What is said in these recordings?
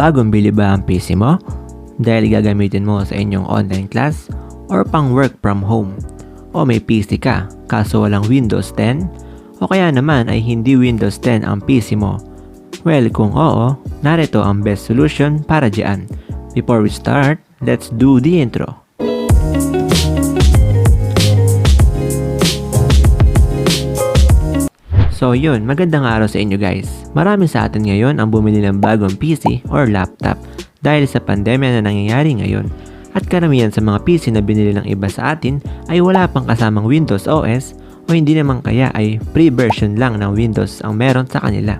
Bagong bili ba ang PC mo? Dahil gagamitin mo sa inyong online class or pang work from home? O may PC ka kaso walang Windows 10? O kaya naman ay hindi Windows 10 ang PC mo? Well, kung oo, narito ang best solution para diyan. Before we start, let's do the intro. So yun, magandang araw sa inyo guys. Marami sa atin ngayon ang bumili ng bagong PC or laptop dahil sa pandemya na nangyayari ngayon. At karamihan sa mga PC na binili ng iba sa atin ay wala pang kasamang Windows OS o hindi naman kaya ay free version lang ng Windows ang meron sa kanila.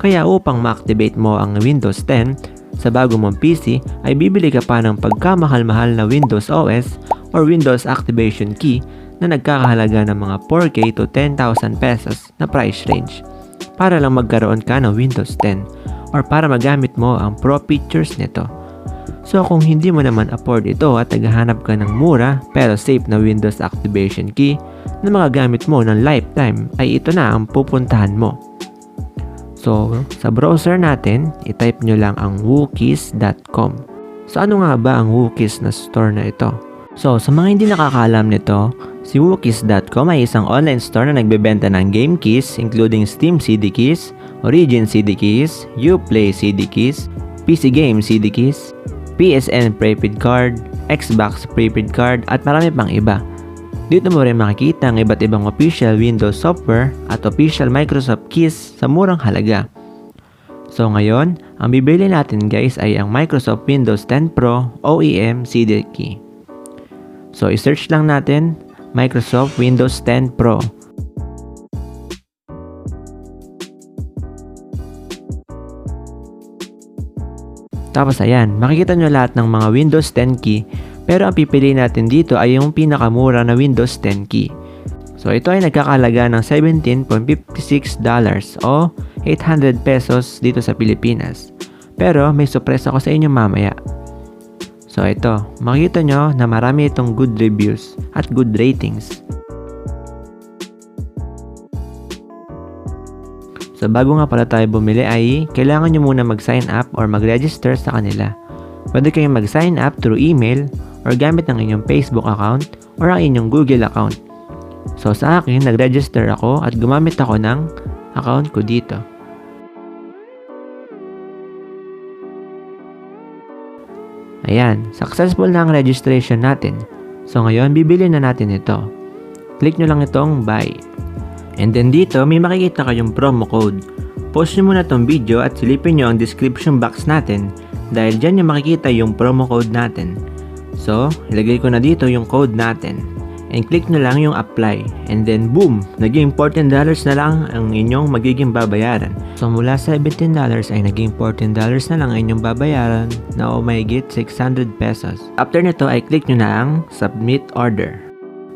Kaya upang ma-activate mo ang Windows 10 sa bago mong PC ay bibili ka pa ng pagkamahal-mahal na Windows OS or Windows Activation Key na nagkakahalaga ng mga 4K to 10,000 pesos na price range para lang magkaroon ka ng Windows 10 or para magamit mo ang pro features nito. So kung hindi mo naman afford ito at naghahanap ka ng mura pero safe na Windows Activation Key na magagamit mo ng lifetime ay ito na ang pupuntahan mo. So sa browser natin, itype nyo lang ang wookies.com. So ano nga ba ang Wookies na store na ito? So sa mga hindi nakakaalam nito, Si Wookies.com ay isang online store na nagbebenta ng game keys including Steam CD keys, Origin CD keys, Uplay CD keys, PC Game CD keys, PSN prepaid card, Xbox prepaid card at marami pang iba. Dito mo rin makikita ang iba't ibang official Windows software at official Microsoft keys sa murang halaga. So ngayon, ang bibili natin guys ay ang Microsoft Windows 10 Pro OEM CD key. So i-search lang natin Microsoft Windows 10 Pro. Tapos ayan, makikita nyo lahat ng mga Windows 10 key pero ang pipili natin dito ay yung pinakamura na Windows 10 key. So ito ay nagkakalaga ng $17.56 o 800 pesos dito sa Pilipinas. Pero may surprise ako sa inyo mamaya. So ito, makita nyo na marami itong good reviews at good ratings. So bago nga pala tayo bumili ay kailangan nyo muna mag-sign up or mag-register sa kanila. Pwede kayong mag-sign up through email or gamit ng inyong Facebook account or ang inyong Google account. So sa akin, nag-register ako at gumamit ako ng account ko dito. Ayan, successful na ang registration natin. So ngayon, bibili na natin ito. Click nyo lang itong buy. And then dito, may makikita kayong promo code. Post nyo muna itong video at silipin nyo ang description box natin dahil dyan nyo makikita yung promo code natin. So, ilagay ko na dito yung code natin and click nyo lang yung apply and then boom, naging $14 na lang ang inyong magiging babayaran. So mula $17 ay naging $14 na lang ang inyong babayaran na o may get 600 pesos. After nito ay click nyo na ang submit order.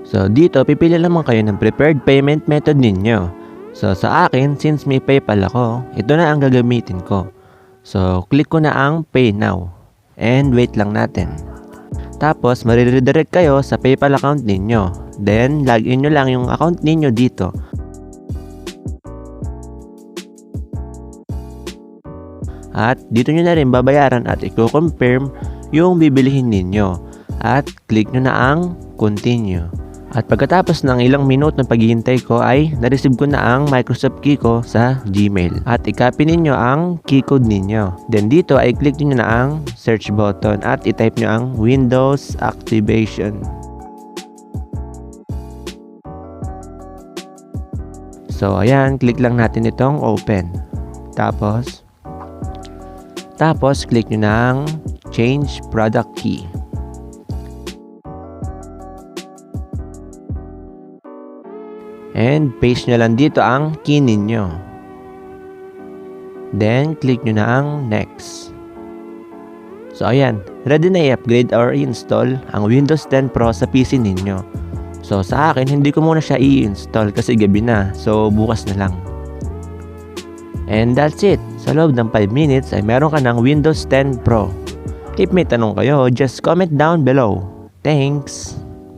So dito pipili lamang kayo ng preferred payment method ninyo. So sa akin, since may PayPal ako, ito na ang gagamitin ko. So click ko na ang pay now and wait lang natin. Tapos, mariredirect kayo sa PayPal account ninyo. Then, login nyo lang yung account ninyo dito. At dito nyo na rin babayaran at i-confirm yung bibilihin ninyo. At click nyo na ang continue. At pagkatapos ng ilang minute ng paghihintay ko ay na-receive ko na ang Microsoft key ko sa Gmail. At i-copy ninyo ang key code ninyo. Then dito ay click nyo na ang search button at i-type nyo ang Windows Activation. So ayan, click lang natin itong open. Tapos, tapos click nyo ang change product key. And paste nyo lang dito ang key ninyo. Then, click nyo na ang next. So, ayan. Ready na i-upgrade or i-install ang Windows 10 Pro sa PC ninyo. So, sa akin, hindi ko muna siya i-install kasi gabi na. So, bukas na lang. And that's it. Sa loob ng 5 minutes ay meron ka ng Windows 10 Pro. If may tanong kayo, just comment down below. Thanks!